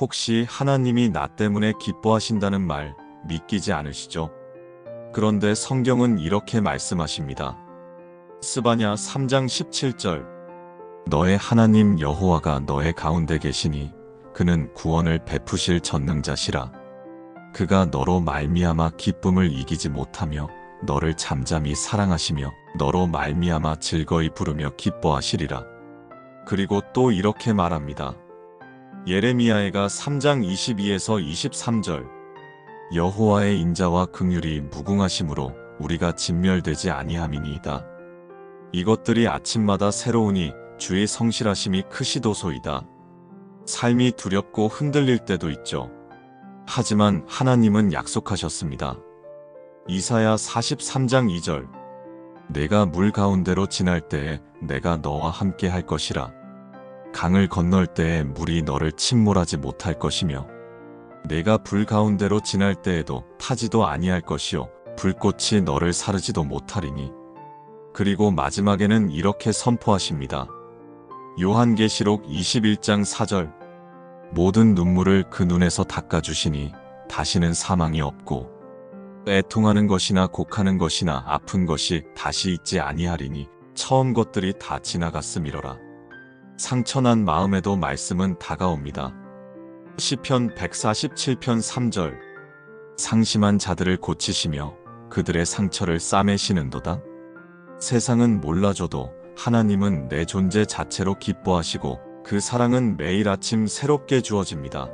혹시 하나님이 나 때문에 기뻐하신다는 말 믿기지 않으시죠? 그런데 성경은 이렇게 말씀하십니다. 스바냐 3장 17절 너의 하나님 여호와가 너의 가운데 계시니 그는 구원을 베푸실 전능자시라. 그가 너로 말미암아 기쁨을 이기지 못하며 너를 잠잠히 사랑하시며 너로 말미암아 즐거이 부르며 기뻐하시리라. 그리고 또 이렇게 말합니다. 예레미야에가 3장 22에서 23절 여호와의 인자와 긍휼이 무궁하심으로 우리가 진멸되지 아니함이니이다. 이것들이 아침마다 새로우니 주의 성실하심이 크시도소이다. 삶이 두렵고 흔들릴 때도 있죠. 하지만 하나님은 약속하셨습니다. 이사야 43장 2절 내가 물 가운데로 지날 때에 내가 너와 함께 할 것이라. 강을 건널 때에 물이 너를 침몰하지 못할 것이며 내가 불 가운데로 지날 때에도 타지도 아니할 것이요 불꽃이 너를 사르지도 못하리니 그리고 마지막에는 이렇게 선포하십니다. 요한계시록 21장 4절 모든 눈물을 그 눈에서 닦아주시니 다시는 사망이 없고 애통하는 것이나 곡하는 것이나 아픈 것이 다시 있지 아니하리니 처음 것들이 다 지나갔음이로라. 상처난 마음에도 말씀은 다가옵니다. 시편 147편 3절 상심한 자들을 고치시며 그들의 상처를 싸매시는도다. 세상은 몰라줘도 하나님은 내 존재 자체로 기뻐하시고 그 사랑은 매일 아침 새롭게 주어집니다.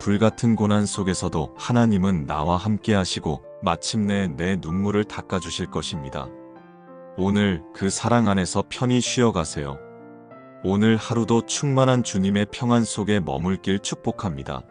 불같은 고난 속에서도 하나님은 나와 함께 하시고 마침내 내 눈물을 닦아주실 것입니다. 오늘 그 사랑 안에서 편히 쉬어가세요. 오늘 하루도 충만한 주님의 평안 속에 머물길 축복합니다.